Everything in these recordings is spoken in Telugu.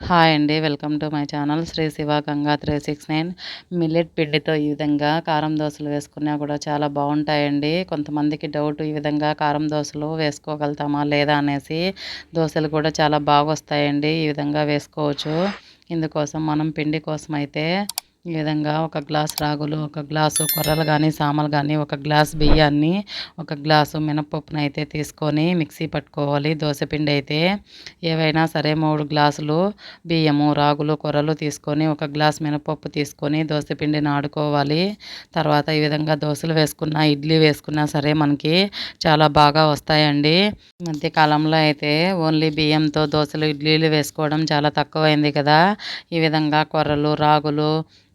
హాయ్ అండి welcome to my channel Shri Siva Ganga three six nine. Millet పిండితో ఈ విధంగా కారం దోశలు వేసుకున్నా కూడా చాలా బాగుంటాయండి. కొంతమందికి డౌట్ ఈ విధంగా కారం దోశలు వేసుకోగలుగుతామా లేదా అనేసి దోశలు కూడా చాలా బాగా వస్తాయండి ఈ విధంగా వేసుకోవచ్చు. ఇందుకోసం మనం పిండి కోసం అయితే ఈ విధంగా ఒక గ్లాస్ రాగులు ఒక గ్లాసు కొర్రలు కానీ సామలు కానీ ఒక గ్లాస్ బియ్యాన్ని ఒక గ్లాసు మినపప్పును అయితే తీసుకొని మిక్సీ పట్టుకోవాలి. దోశపిండి అయితే ఏవైనా సరే మూడు గ్లాసులు బియ్యము రాగులు కొర్రలు తీసుకొని ఒక గ్లాస్ మినపప్పు తీసుకొని దోశపిండిని ఆడుకోవాలి. తర్వాత ఈ విధంగా దోశలు వేసుకున్న ఇడ్లీ వేసుకున్నా సరే మనకి చాలా బాగా వస్తాయండి. మధ్యకాలంలో అయితే ఓన్లీ బియ్యంతో దోశలు ఇడ్లీలు వేసుకోవడం చాలా తక్కువైంది కదా. ఈ విధంగా కొర్రలు రాగులు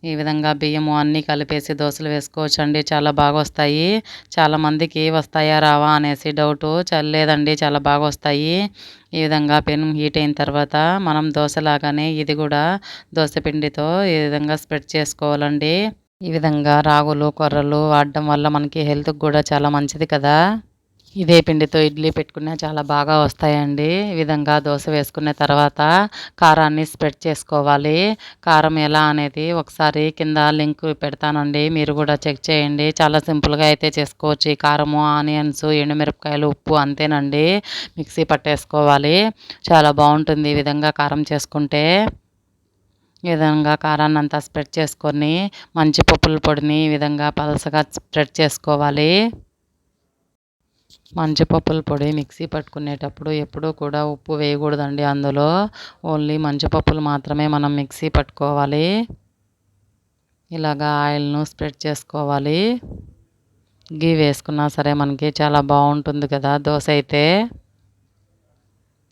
ఈ విధంగా బియ్యము అన్నీ కలిపేసి దోశలు వేసుకోవచ్చు అండి చాలా బాగా వస్తాయి చాలామందికి వస్తాయా రావా అనేసి డౌటు. లేదండి చాలా బాగా వస్తాయి ఈ విధంగా పెనం హీట్ అయిన తర్వాత మనం దోశలాగానే ఇది కూడా దోశ పిండితో ఈ విధంగా స్ప్రెడ్ చేసుకోవాలండి. ఈ విధంగా రాగులు కొర్రలు వాడడం వల్ల మనకి హెల్త్కి కూడా చాలా మంచిది కదా. ఇదే పిండితో ఇడ్లీ పెట్టుకున్నా చాలా బాగా వస్తాయండి. ఈ విధంగా దోశ వేసుకున్న తర్వాత కారాన్ని స్ప్రెడ్ చేసుకోవాలి. కారం ఎలా అనేది ఒకసారి కింద లింక్ పెడతానండి. మీరు కూడా చెక్ చేయండి. చాలా సింపుల్గా అయితే చేసుకోవచ్చు. ఈ కారము ఆనియన్స్ ఎండుమిరపకాయలు ఉప్పు అంతేనండి. మిక్సీ పట్టేసుకోవాలి. చాలా బాగుంటుంది ఈ విధంగా కారం చేసుకుంటే. ఈ విధంగా కారాన్ని అంతా స్ప్రెడ్ చేసుకొని మంచి పప్పుల పొడిని ఈ విధంగా పలసగా స్ప్రెడ్ చేసుకోవాలి. మంచిపప్పుల పొడి మిక్సీ పట్టుకునేటప్పుడు ఎప్పుడూ కూడా ఉప్పు వేయకూడదండి. అందులో ఓన్లీ మంచిపప్పులు మాత్రమే మనం మిక్సీ పట్టుకోవాలి. ఇలాగా ఆయిల్ను స్ప్రెడ్ చేసుకోవాలి. గీ వేసుకున్నా సరే మనకి చాలా బాగుంటుంది కదా దోశ అయితే.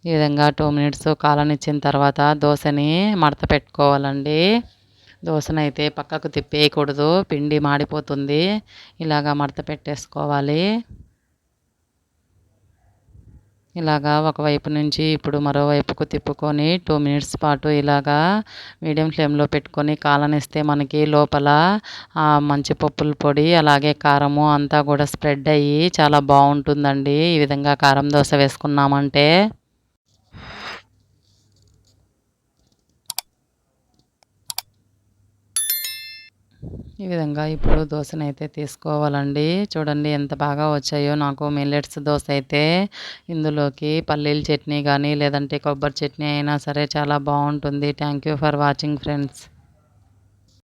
ఈ విధంగా టూ మినిట్స్ కాలనిచ్చిన తర్వాత దోశని మడత పెట్టుకోవాలండి. దోశనైతే పక్కకు తిప్పేయకూడదు. పిండి మాడిపోతుంది. ఇలాగా మడత పెట్టేసుకోవాలి. ఇలాగా ఒకవైపు నుంచి ఇప్పుడు మరోవైపుకు తిప్పుకొని టూ మినిట్స్ పాటు ఇలాగా మీడియం ఫ్లేమ్లో పెట్టుకొని కాలనిస్తే మనకి లోపల మంచి పప్పుల పొడి అలాగే కారము అంతా కూడా స్ప్రెడ్ అయ్యి చాలా బాగుంటుందండి. ఈ విధంగా కారం దోశ వేసుకున్నామంటే ఈ విధంగా ఇప్పుడు దోశను అయితే తీసుకోవాలండి. చూడండి ఎంత బాగా వచ్చాయో నాకు మిల్లెట్స్ దోశ అయితే ఇందులోకి పల్లీల చట్నీ కానీ లేదంటే కొబ్బరి చట్నీ అయినా సరే చాలా బాగుంటుంది. Thank you for watching friends